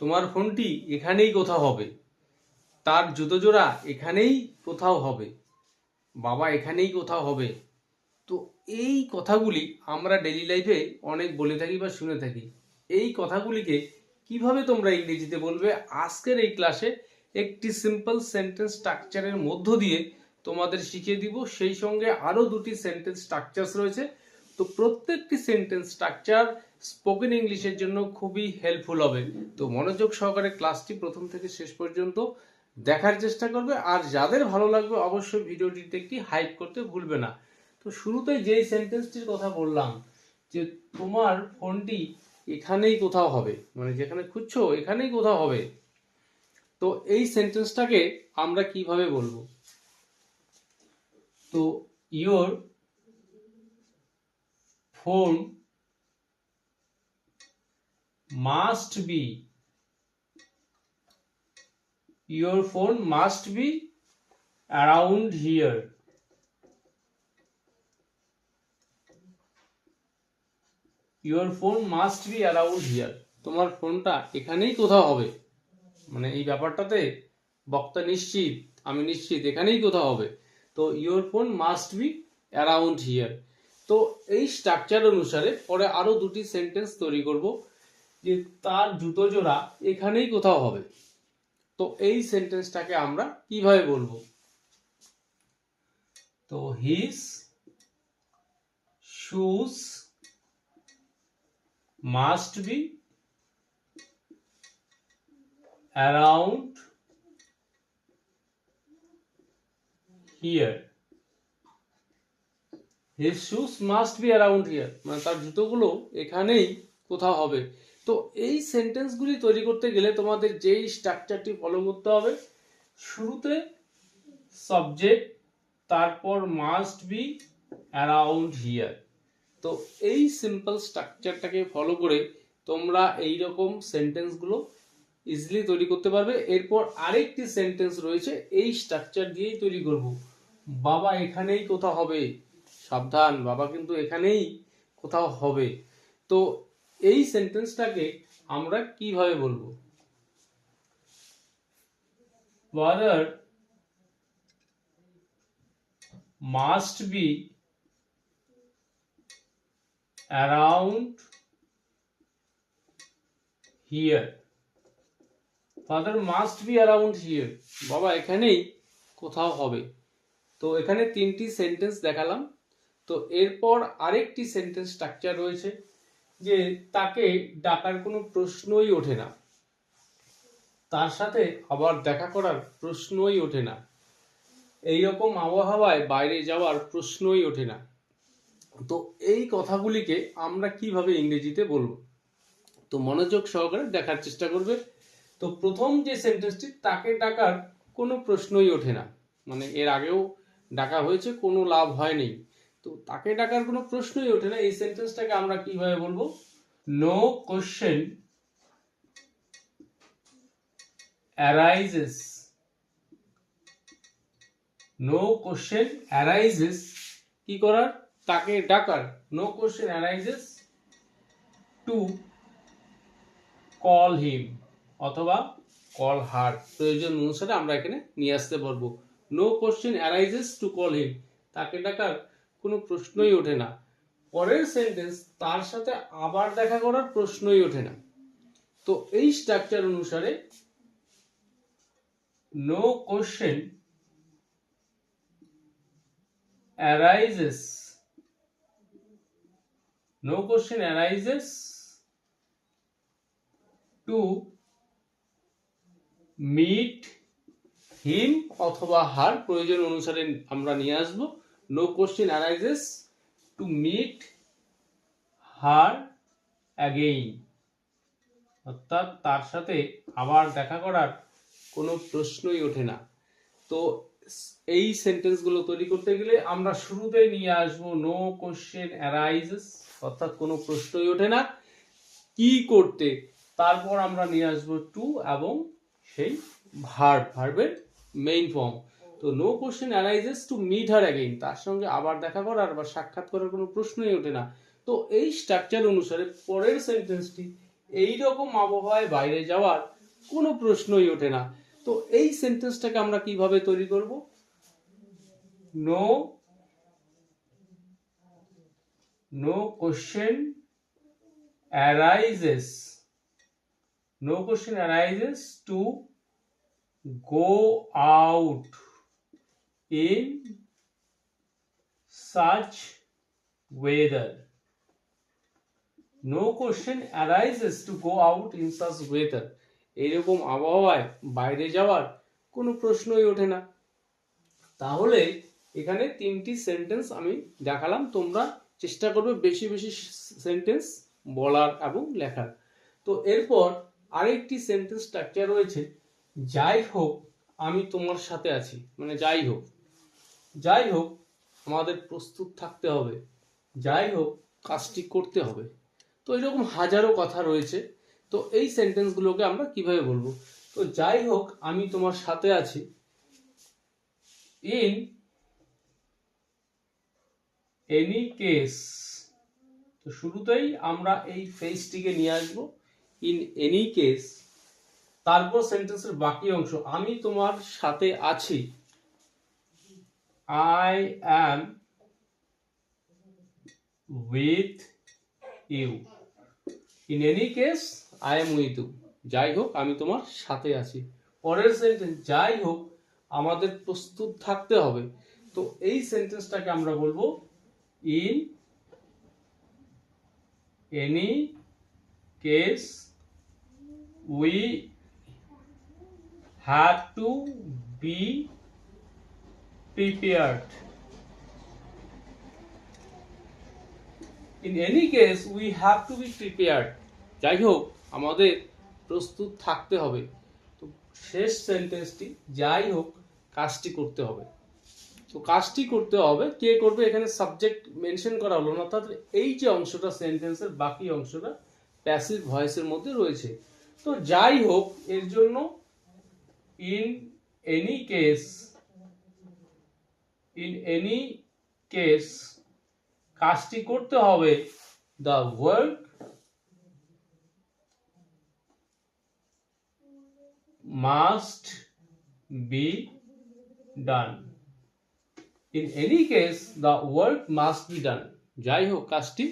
তোমার ফোনটি এখানেই কোথাও হবে। তার জুতো জোড়া এখানেই কোথাও হবে। বাবা এখানেই কোথাও হবে। তো এই কথাগুলি আমরা ডেলি লাইফে অনেক বলে থাকি বা শুনে থাকি। এই কথাগুলিকে কীভাবে তোমরা ইংরেজিতে বলবে? আজকের এই ক্লাসে একটি সিম্পল সেন্টেন্স স্ট্রাকচারের মধ্য দিয়ে তোমাদের শিখিয়ে দিব। সেই সঙ্গে আরও দুটি সেন্টেন্স স্ট্রাকচারস রয়েছে। তো প্রত্যেকটি সেন্টেন্স স্ট্রাকচার স্পোকেন ইংলিশের জন্য খুবই হেল্পফুল হবে। তো মনোযোগ সহকারে ক্লাসটি প্রথম থেকে শেষ পর্যন্ত দেখার চেষ্টা করবে। আর যাদের ভালো লাগবে, অবশ্যই ভিডিওটিতে একটি হাইপ করতে ভুলবে না। তো শুরুতে যেই সেন্টেন্সটির কথা বললাম, যে তোমার ফোনটি এখানেই কোথাও হবে মানে যেখানে খুঁজছো, এখানেই কোথাও হবে। তো এই সেন্টেন্সটাকে আমরা কীভাবে বলব? তো your phone must be your phone must be around here. Your phone must be around here. তোমার ফোনটা এখানেই কোথাও হবে। মানে এই ব্যাপারটাতে বক্তা নিশ্চিত, আমি নিশ্চিত এখানেই কোথাও হবে। তো your phone must be around here তো এই স্ট্রাকচার অনুসারে পরে আরও দুটি সেন্টেন্স তৈরি করব যে তার জুতো জোড়া এখানেই কোথাও হবে। তো এই সেন্টেন্সটাকে আমরা কীভাবে বলব? তো his shoes must be around here his shoes must be around here মানে তার জুতোগুলো এখানেই কোথাও হবে। তো এই সেন্টেন্সগুলি তৈরি করতে গেলে তোমাদের যেই স্ট্রাকচারটি ফলো করতে হবে, শুরুতে সাবজেক্ট তারপর মাস্ট বি অ্যারাউন্ড হিয়ার তো এই সিম্পল স্ট্রাকচারটাকে ফলো করে তোমরা এই রকম সেন্টেন্সগুলো ইজিলি তৈরি করতে পারবে। এরপর আরেকটি সেন্টেন্স রয়েছে, এই স্ট্রাকচার দিয়েই তৈরি করব। বাবা, এখানেই কোথাও হবে? সাবধান, বাবা কিন্তু এখানেই কোথাও হবে। তো এই সেন্টেন্সটাকে আমরা কীভাবে বলব? Father must be around here. Father must be around here. বাবা, এখানেই কোথাও হবে। তো এখানে তিনটি সেন্টেন্স দেখালাম। তো এরপর আরেকটি সেন্টেন্স স্ট্রাকচার রয়েছে যে তাকে ডাকার কোনো প্রশ্নই ওঠে না। তার সাথে আবার দেখা করার প্রশ্নই ওঠে না। এই রকম আবহাওয়ায় বাইরে যাওয়ার প্রশ্নই ওঠে না। তো এই কথাগুলিকে আমরা কীভাবে ইংরেজিতে বলব? তো মনোযোগ সহকারে দেখার চেষ্টা করবে। তো প্রথম যে সেন্টেন্সটি তাকে ডাকার কোনো প্রশ্নই ওঠে না। মানে এর আগেও ডাকা হয়েছে, কোনো লাভ হয়নি। তো তাকে ডাকার কোনো প্রশ্নই ওঠে না। এই সেন্টেন্সটাকে আমরা কীভাবে বলব? No question arises no question arises কি করার? তাকে ডাকার। No question arises to call him অথবা কল হার প্রয়োজন অনুসারে আমরা এখানে নিয়ে আসতে পারব। No question arises to call him তাকে ডাকার কোনো প্রশ্নই ওঠে না। পরের সেন্টেন্স তার সাথে আবার দেখা করার প্রশ্নই ওঠে না। তো এই স্ট্রাকচার অনুসারে no question arises no question arises to meet him অথবা হার প্রয়োজন অনুসারে আমরা নিয়ে আসব। No question arises to meet her again অর্থাৎ তার সাথে আবার দেখা করার কোনো প্রশ্নই ওঠে না। তো এই সেন্টেন্সগুলো তৈরি করতে গেলে আমরা শুরুতে নিয়ে আসব নো কোশ্চেন অ্যারাইজেস অর্থাৎ কোনো প্রশ্নই ওঠে না। কি করতে? তারপর আমরা নিয়ে আসব টু এবং সেই ভার্ব ভার্বের মেইন ফর্ম তো no question arises to meet her again তার সঙ্গে আবার দেখা করার বা সাক্ষাৎ করার কোনো প্রশ্নই ওঠে না। তো এই স্ট্রাকচার অনুসারে পরের সেন্টেন্সটি এই রকম আবহাওয়ায় বাইরে যাওয়ার কোনো প্রশ্নই ওঠে না। তো এই সেন্টেন্সটাকে আমরা কীভাবে তৈরি করব? নো নো কোশ্চেন arises no question arises to go out. In such weather. No question arises to go out in such weather. এইরকম আবহাওয়ায় বাইরে যাওয়ার কোনো প্রশ্নই ওঠে না। তাহলে এখানে তিনটি সেন্টেন্স আমি দেখালাম, তোমরা চেষ্টা করবে বেশি বেশি সেন্টেন্স বলার এবং লেখার। তো এরপর আরেকটি সেন্টেন্স স্ট্রাকচার রয়েছে, যাই হোক, আমি তোমার সাথে আছি। মানে যাই হোক। যাই হোক, আমাদের প্রস্তুত থাকতে হবে। যাই হোক, কাজটি করতে হবে। তো এরকম হাজারো কথা রয়েছে। তো এই সেন্টেন্সগুলোকে আমরা কীভাবে বলব? তো যাই হোক, আমি তোমার সাথে আছি। ইন এনি কেস, তো শুরুতেই আমরা এই ফেসটিকে নিয়ে আসব। ইন এনি কেস, তারপর সেন্টেন্সের বাকি অংশ। আমি তোমার সাথে আছি। I am with you in any case I am with you যাই হোক, আমি তোমার সাথে আছি। পরের সেন্টেন্স যাই হোক, আমাদের প্রস্তুত থাকতে হবে। তো এই সেন্টেন্সটাকে আমরা বলব in any case we have to be prepared in any case we have to be prepared যাই হোক আমাদের প্রস্তুত থাকতে হবে। তো শেষ সেন্টেন্সটি যাই হোক কাজটি করতে হবে। তো কাজটি করতে হবে, কে করবে? এখানে সাবজেক্ট মেনশন করা হলো না, অর্থাৎ এই যে অংশটা সেন্টেন্সের বাকি অংশটা প্যাসিভ ভয়েসের মধ্যে রয়েছে। তো যাই হোক এর জন্য in any case in any case কাজটি করতে হবে the work must be done in any case the work must be done যাই হোক, কাজটি